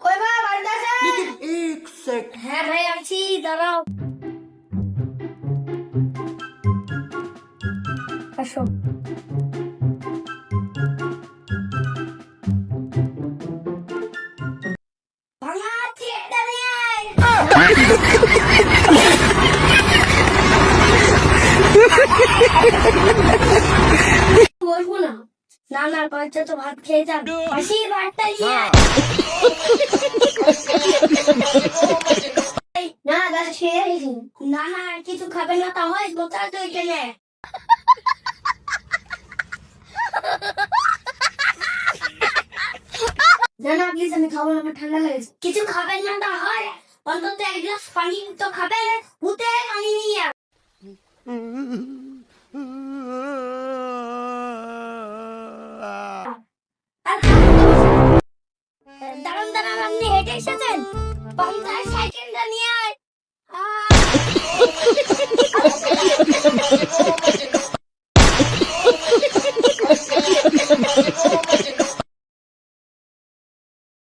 কই ভাই বাড়িতে আছেন হ্যাঁ ভাই আছি দাঁড়াও আসো ভাঙা থিয়েটারে বসবো না। না না কয়েকটা তো ভাত খেয়ে যান আসি ভাতটা নিয়ে আয়। এই, না দাদা খেয়ে গেছি না না আর কিছু খাবে না তা হয় বোতল তো এখানে না না প্লিজ আমি খাব আমার ঠান্ডা লেগেছে। কিছু খাবেন না তা হয়। অন্তত এক গ্লাস পানি তো খাবেন উঠে পানি নিয়ে। এসেছেন? পান্তার সাইকেলটা নিয়ে